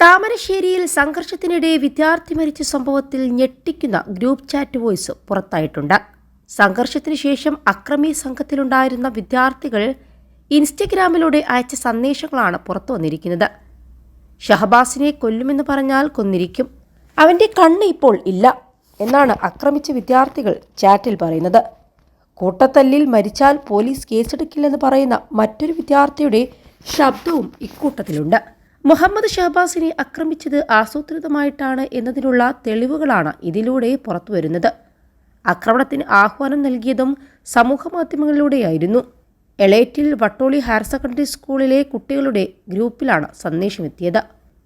താമരശ്ശേരിയിൽ സംഘർഷത്തിനിടെ വിദ്യാർത്ഥി മരിച്ച സംഭവത്തിൽ ഞെട്ടിക്കുന്ന ഗ്രൂപ്പ് ചാറ്റ് വോയിസ് പുറത്തായിട്ടുണ്ട്. സംഘർഷത്തിന് ശേഷം അക്രമി സംഘത്തിലുണ്ടായിരുന്ന വിദ്യാർത്ഥികൾ ഇൻസ്റ്റഗ്രാമിലൂടെ അയച്ച സന്ദേശങ്ങളാണ് പുറത്തു വന്നിരിക്കുന്നത്. ഷഹബാസിനെ കൊല്ലുമെന്ന് പറഞ്ഞാൽ കൊന്നിരിക്കും. അവന്റെ കണ്ണ് ഇപ്പോൾ ഇല്ല എന്നാണ് ആക്രമിച്ച വിദ്യാർത്ഥികൾ ചാറ്റിൽ പറയുന്നത്. കൂട്ടത്തല്ലിൽ മരിച്ചാൽ പോലീസ് കേസെടുക്കില്ലെന്ന് പറയുന്ന മറ്റൊരു വിദ്യാർത്ഥിയുടെ ശബ്ദവും ഇക്കൂട്ടത്തിലുണ്ട്. മുഹമ്മദ് ഷഹബാസിനെ ആക്രമിച്ചത് ആസൂത്രിതമായിട്ടാണ് എന്നതിനുള്ള തെളിവുകളാണ് ഇതിലൂടെ പുറത്തുവരുന്നത്. ആക്രമണത്തിന് ആഹ്വാനം നൽകിയതും സമൂഹ സമൂഹമാധ്യമങ്ങളിലൂടെയായിരുന്നു. എളേറ്റിൽ വട്ടോളി ഹയർ സെക്കൻഡറി സ്കൂളിലെ കുട്ടികളുടെ ഗ്രൂപ്പിലാണ് സന്ദേശമെത്തിയത്.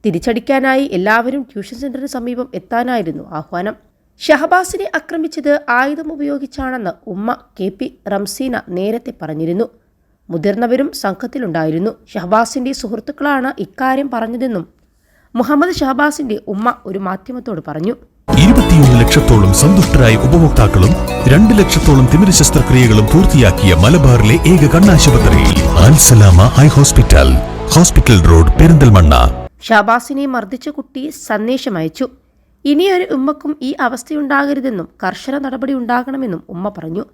തിരിച്ചടിക്കാനായി എല്ലാവരും ട്യൂഷൻ സെന്ററിന് സമീപം എത്താനായിരുന്നു ആഹ്വാനം. ഷഹബാസിനെ ആക്രമിച്ചത് ആയുധം ഉപയോഗിച്ചാണെന്ന് ഉമ്മ കെ പി റംസീന നേരത്തെ പറഞ്ഞിരുന്നു. മുതിർന്നവരും സംഘത്തിലുണ്ടായിരുന്നു. ഷഹബാസിന്റെ സുഹൃത്തുക്കളാണ് ഇക്കാര്യം പറഞ്ഞതെന്നും മുഹമ്മദ് ഷഹബാസിന്റെ ഉമ്മ ഒരു മാധ്യമത്തോട് പറഞ്ഞു. ഇരുപത്തിയൊന്ന് ലക്ഷത്തോളം സന്തുഷ്ടരായ ഉപഭോക്താക്കളും രണ്ട് ലക്ഷത്തോളം തിമിര ശസ്ത്രക്രിയകളും പൂർത്തിയാക്കിയ മലബാറിലെ ഏക കണ്ണാശുപത്രിയിൽ Al Salama eye hospital hospital road Perinthalmanna. ഷാബാസിനെ മർദ്ദിച്ച കുട്ടി സന്ദേശം അയച്ചു. ഇനിയൊരു ഉമ്മക്കും ഈ അവസ്ഥയുണ്ടാകരുതെന്നും കർശന നടപടി ഉണ്ടാകണമെന്നും ഉമ്മ പറഞ്ഞു.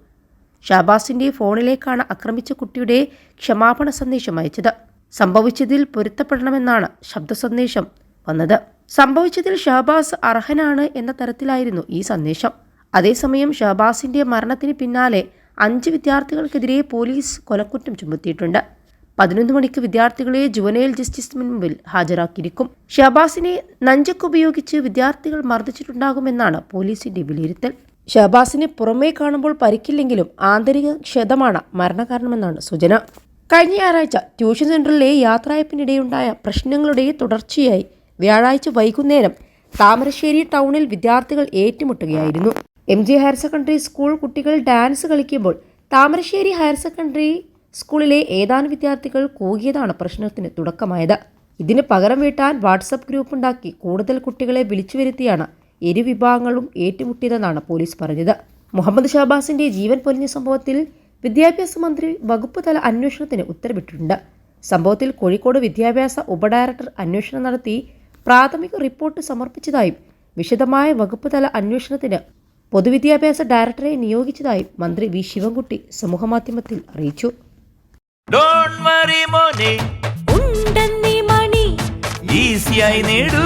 ഷഹബാസിന്റെ ഫോണിലേക്കാണ് ആക്രമിച്ച കുട്ടിയുടെ ക്ഷമാപണ സന്ദേശം അയച്ചത്. സംഭവിച്ചതിൽ പൊരുത്തപ്പെടണമെന്നാണ് ശബ്ദ സന്ദേശം വന്നത്. സംഭവിച്ചതിൽ ഷഹബാസ് അർഹനാണ് എന്ന തരത്തിലായിരുന്നു ഈ സന്ദേശം. അതേസമയം ഷഹബാസിന്റെ മരണത്തിന് പിന്നാലെ അഞ്ച് വിദ്യാർത്ഥികൾക്കെതിരെ പോലീസ് കൊലക്കുറ്റം ചുമത്തിയിട്ടുണ്ട്. പതിനൊന്ന് മണിക്ക് വിദ്യാർത്ഥികളെ ജുവനൈൽ ജസ്റ്റിസ് മുൻപിൽ ഹാജരാക്കിയിരിക്കും. ഷഹബാസിനെ നഞ്ചക്കുപയോഗിച്ച് വിദ്യാർത്ഥികൾ മർദ്ദിച്ചിട്ടുണ്ടാകുമെന്നാണ് പോലീസിന്റെ വിലയിരുത്തൽ. ഷഹബാസിനെ പുറമേ കാണുമ്പോൾ പരിക്കില്ലെങ്കിലും ആന്തരിക ക്ഷതമാണ് മരണകാരണമെന്നാണ് സൂചന. കഴിഞ്ഞ ഞായറാഴ്ച ട്യൂഷൻ സെന്ററിലെ യാത്രയപ്പിനിടെയുണ്ടായ പ്രശ്നങ്ങളുടെ തുടർച്ചയായി വ്യാഴാഴ്ച വൈകുന്നേരം താമരശ്ശേരി ടൗണിൽ വിദ്യാർത്ഥികൾ ഏറ്റുമുട്ടുകയായിരുന്നു. M G higher secondary school കുട്ടികൾ ഡാൻസ് കളിക്കുമ്പോൾ താമരശ്ശേരി ഹയർ സെക്കൻഡറി സ്കൂളിലെ ഏതാനും വിദ്യാർത്ഥികൾ കൂകിയതാണ് പ്രശ്നത്തിന് തുടക്കമായത്. ഇതിന് പകരം വീട്ടാൻ വാട്സപ്പ് ഗ്രൂപ്പ് ഉണ്ടാക്കി കൂടുതൽ കുട്ടികളെ വിളിച്ചു വരുത്തിയാണ് ഇരു വിഭാഗങ്ങളും ഏറ്റുമുട്ടിയതെന്നാണ് പോലീസ് പറഞ്ഞത്. മുഹമ്മദ് ഷാബാസിന്റെ ജീവൻ പൊലിഞ്ഞ സംഭവത്തിൽ വിദ്യാഭ്യാസ മന്ത്രി വകുപ്പ് തല അന്വേഷണത്തിന് ഉത്തരവിട്ടിട്ടുണ്ട്. സംഭവത്തിൽ കോഴിക്കോട് വിദ്യാഭ്യാസ ഉപഡയറക്ടർ അന്വേഷണം നടത്തി പ്രാഥമിക റിപ്പോർട്ട് സമർപ്പിച്ചതായും വിശദമായ വകുപ്പ് തല അന്വേഷണത്തിന് പൊതുവിദ്യാഭ്യാസ ഡയറക്ടറെ നിയോഗിച്ചതായും മന്ത്രി വി ശിവൻകുട്ടി സമൂഹമാധ്യമത്തിൽ അറിയിച്ചു. ഡോണ്ട് വറി മോനെ. ഉണ്ടെന്നീ മണി. ഈസിയായി നേടൂ.